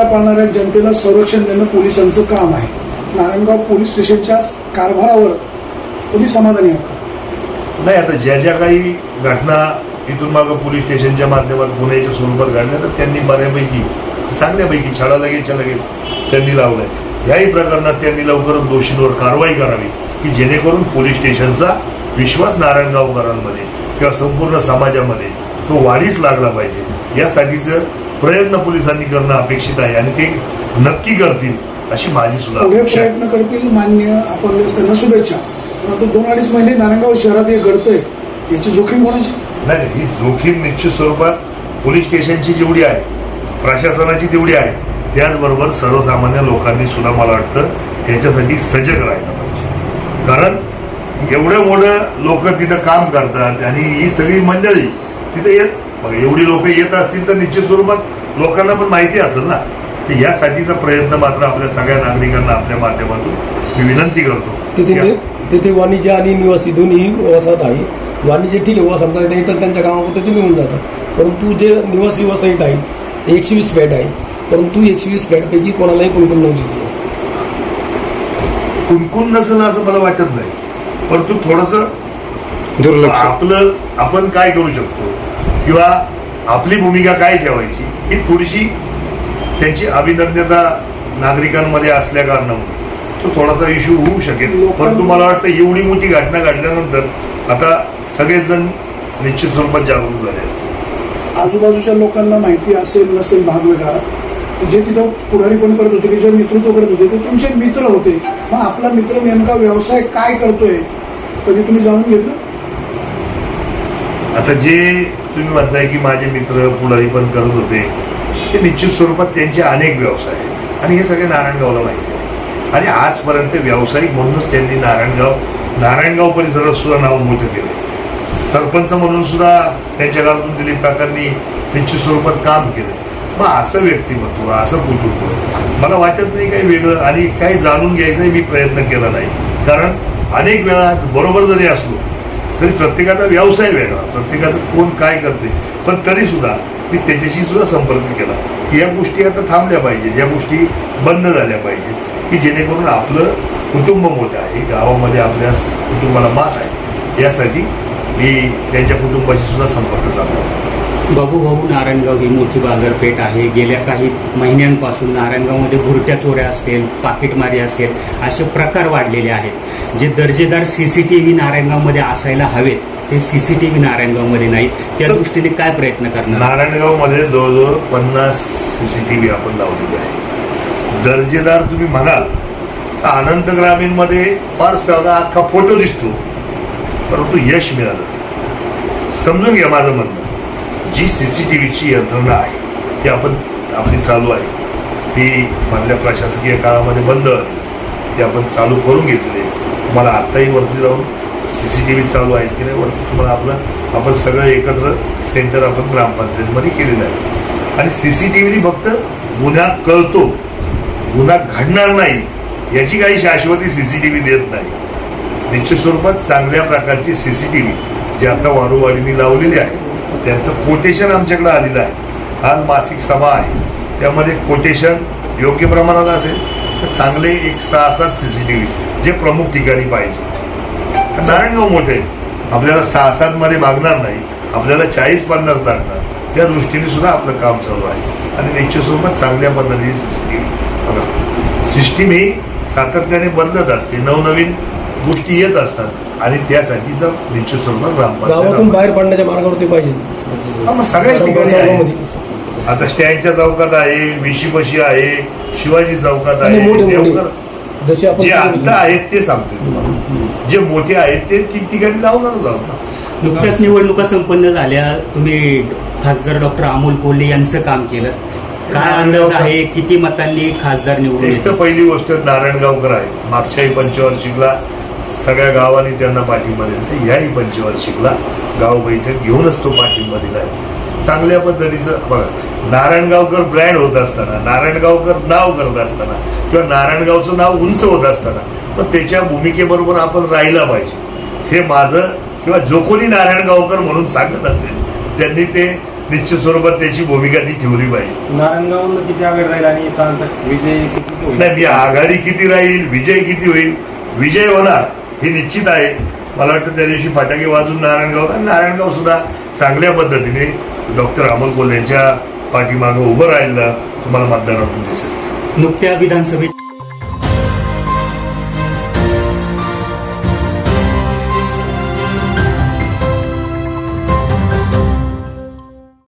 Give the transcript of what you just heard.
कायदा पाळणाऱ्या जनतेला संरक्षण देणं पोलिसांचं काम आहे. नारायणगाव पोलीस स्टेशनच्या कारभारावर तुम्ही समाधानी आहात नाही आता ज्या ज्या काही घटना इथून मागं पोलीस स्टेशनच्या माध्यमात गुन्ह्याच्या स्वरूपात घडल्या तर त्यांनी बऱ्यापैकी चांगल्यापैकी छाडा लगेचच्या लगेच त्यांनी लावलाय. याही प्रकरणात त्यांनी लवकरच दोषींवर कारवाई करावी की जेणेकरून पोलीस स्टेशनचा विश्वास नारायणगावकरांमध्ये किंवा संपूर्ण समाजामध्ये तो वाढीस लागला पाहिजे. यासाठीचं प्रयत्न पोलिसांनी करणं अपेक्षित आहे आणि ते नक्की करतील अशी माझी सुद्धा. प्रयत्न करतील मान्य आपण त्यांना शुभेच्छा. परंतु दोन अडीच महिने नारायणगाव शहरात हे घडतंय याची जोखीम कोणाची? नाही नाही, ही जोखीम निश्चित स्वरूपात पोलीस स्टेशनची जेवढी आहे प्रशासनाची तेवढी आहे त्याचबरोबर सर्वसामान्य लोकांनी सुद्धा मला वाटतं याच्यासाठी सजग राहायला पाहिजे. कारण एवढं मोठं लोक तिथं काम करतात आणि ही सगळी मंडळी तिथे येत बघा एवढी लोक येत असतील तर निश्चित स्वरूपात लोकांना पण माहिती असेल ना तर यासाठीचा प्रयत्न मात्र आपल्या सगळ्या नागरिकांना आपल्या माध्यमातून मी विनंती करतो. तिथे वाणिज्य आणि निवासी दोन्ही वसाहत आहे. वाणिज्य ठीक आहे वसाहत समजा इतर त्यांच्या कामापुरतं ते निघून जातात. परंतु जे निवासी वसाहत आहे ते एकशे वीस फ्लॅट आहे. परंतु एकशे वीस फ्लॅटपैकी कोणालाही कुणकुण नव्हती. कुणकुण नसेल असं मला वाटत नाही. परंतु थोडंसं दुर्लक्ष. आपलं आपण काय करू शकतो? किंवा आपली भूमिका काय ठेवायची ही थोडीशी त्यांची अभिनंदता नागरिकांमध्ये असल्या कारणामुळे. तो थोडासा इश्यू होऊ शकेल. परंतु मला वाटतं एवढी मोठी घटना घडल्यानंतर आता सगळेच जण निश्चित स्वरूपात जागरूक झाले. आजूबाजूच्या लोकांना माहिती असेल नसेल भाग वेगळा जे तिथं पुढारी पण करत होते की जे नेतृत्व करत होते ते तुमचे मित्र होते. मग आपला मित्र नेमका व्यवसाय काय करतोय? कधी तुम्ही जाणून घेतलं? आता जे तुम्ही म्हणताय की माझे मित्र पुढारी पण करत होते. ते निश्चित स्वरूपात त्यांचे अनेक व्यवसाय आहेत. आणि हे सगळे नारायणगावला माहिती आहे. आणि आजपर्यंत व्यावसायिक म्हणूनच त्यांनी नारायणगाव नारायणगाव परिसरात सुद्धा नाव मोठं केले सरपंच म्हणून सुद्धा त्यांच्या गावातून दिलीप काकांनी निश्चित स्वरूपात काम केलं मग असं व्यक्तिमत्व असं कुटुंब मला वाटत नाही काही वेगळं आणि काही जाणून घ्यायचाही मी प्रयत्न केला नाही. कारण अनेक वेळा बरोबर जरी असलो तरी प्रत्येकाचा व्यवसाय वेगळा. प्रत्येकाचं कोण काय करते. पण तरी सुद्धा मी त्याच्याशी सुद्धा संपर्क केला की या गोष्टी आता थांबल्या पाहिजेत. या गोष्टी बंद झाल्या पाहिजेत. की जेणेकरून आपलं कुटुंब मोठं आहे. गावामध्ये आपल्या कुटुंबाला मात आहे. यासाठी मी त्यांच्या कुटुंबाशी सुद्धा संपर्क साधला. बाबूभाऊ नारायणगाव ही मोठी बाजारपेठ आहे. गेल्या काही महिन्यांपासून नारायणगावमध्ये भुरट्या चोऱ्या असतील पाकिटमारी असेल असे प्रकार वाढलेले आहेत. जे दर्जेदार सीसीटीव्ही नारायणगावमध्ये असायला हवेत ते सीसीटीव्ही नारायणगावमध्ये नाहीत त्या दृष्टीने काय प्रयत्न करणार? नारायणगावमध्ये जवळजवळ पन्नास सीसीटीव्ही आपण लावलेले आहेत. दर्जेदार तुम्ही म्हणाल तर अनंत ग्रामीणमध्ये फार सगळा अख्खा फोटो दिसतो. परंतु यश मिळालं नाही. समजून घ्या माझं म्हणणं. जी सी सी टी व्हीची यंत्रणा आहे ती आपण आपली चालू आहे. ती मधल्या प्रशासकीय काळामध्ये बंद ती आपण चालू करून घेतली. तुम्हाला आत्ताही वरती जाऊन सी सी टी व्ही चालू आहेत की नाही वरती तुम्हाला आपलं आपण सगळं एकत्र सेंटर आपण ग्रामपंचायतीमध्ये केलेलं आहे. आणि सी सी टी व्हीने फक्त गुन्हा कळतो. गुन्हा घडणार नाही याची काही शाश्वती सी सी टी व्ही देत नाही. निश्चित स्वरूपात चांगल्या प्रकारची सी सी टी व्ही जी आता वारुवाडीने लावलेली आहे. त्यांचं कोटेशन आमच्याकडे आलेलं आहे. आज मासिक सभा आहे. त्यामध्ये कोटेशन योग्य प्रमाणात असेल तर चांगले एक सहा सात सीसीटीव्ही जे प्रमुख ठिकाणी पाहिजे. नारायणगाव मोठे आपल्याला सहा सात मध्ये भागणार नाही आपल्याला चाळीस पन्नास लागणार. त्या दृष्टीने सुद्धा आपलं काम चालू आहे. आणि निश्चित स्वरूपात चांगल्या पद्धतीने सिस्टीम बघा. सिस्टीम ही सातत्याने बदलत असते. नवनवीन गोष्टी येत असतात. आणि त्यासाठीचं निश्चित स्वरूपात गावातून ग्रामपंचायत बाहेर पडण्याच्या मार्गावरती हा, पाहिजे मग सगळ्याच ठिकाणी आहे. आता स्टँडच्या चौकात आहे विशीपशी आहे शिवाजी चौकात आणि आहे. मोठे मोठे देवघर- जसे आपण जे आता आहेत ते सांगतो जे मोठे आहेत ते ठिकठिकाणी लावणारच आहोत ना. नुकत्याच निवडणुका संपन्न झाल्या. तुम्ही खासदार डॉक्टर अमोल कोल्हे यांचं काम केलं. काय अंदाज आहे? किती मतांनी खासदार निवडून एक तर येतील? पहिली गोष्ट नारायणगावकर आहे. मागच्याही पंचवार्षिकला सगळ्या गावांनी त्यांना पाठिंबा दिला. याही पंचवार्षिकला गाव बैठक घेऊनच तो पाठिंबा दिलाय. चांगल्या पद्धतीचं बघा नारायणगावकर ब्रँड होत असताना नारायणगावकर नाव करत असताना किंवा नारायणगावचं नाव उंच होत असताना पण त्याच्या भूमिकेबरोबर आपण राहिला पाहिजे. हे माझं किंवा जो कोणी नारायणगावकर म्हणून सांगत असेल त्यांनी ते निश्चित स्वरूपात त्याची भूमिका ती ठेवली पाहिजे. नारायणगावला किती आघाडी राहील आणि विजय किती होईल? नाही मी आघाडी किती राहील विजय किती होईल विजय होणार. हे निश्चित आहे. मला वाटतं त्या दिवशी फटाके वाजून नारायणगाव आणि नारायणगाव सुद्धा चांगल्या पद्धतीने डॉक्टर अमोल कोल यांच्या पाठीमागं उभं राहिलं तुम्हाला मतदारातून दिसेल. नुकत्या विधानसभेच्या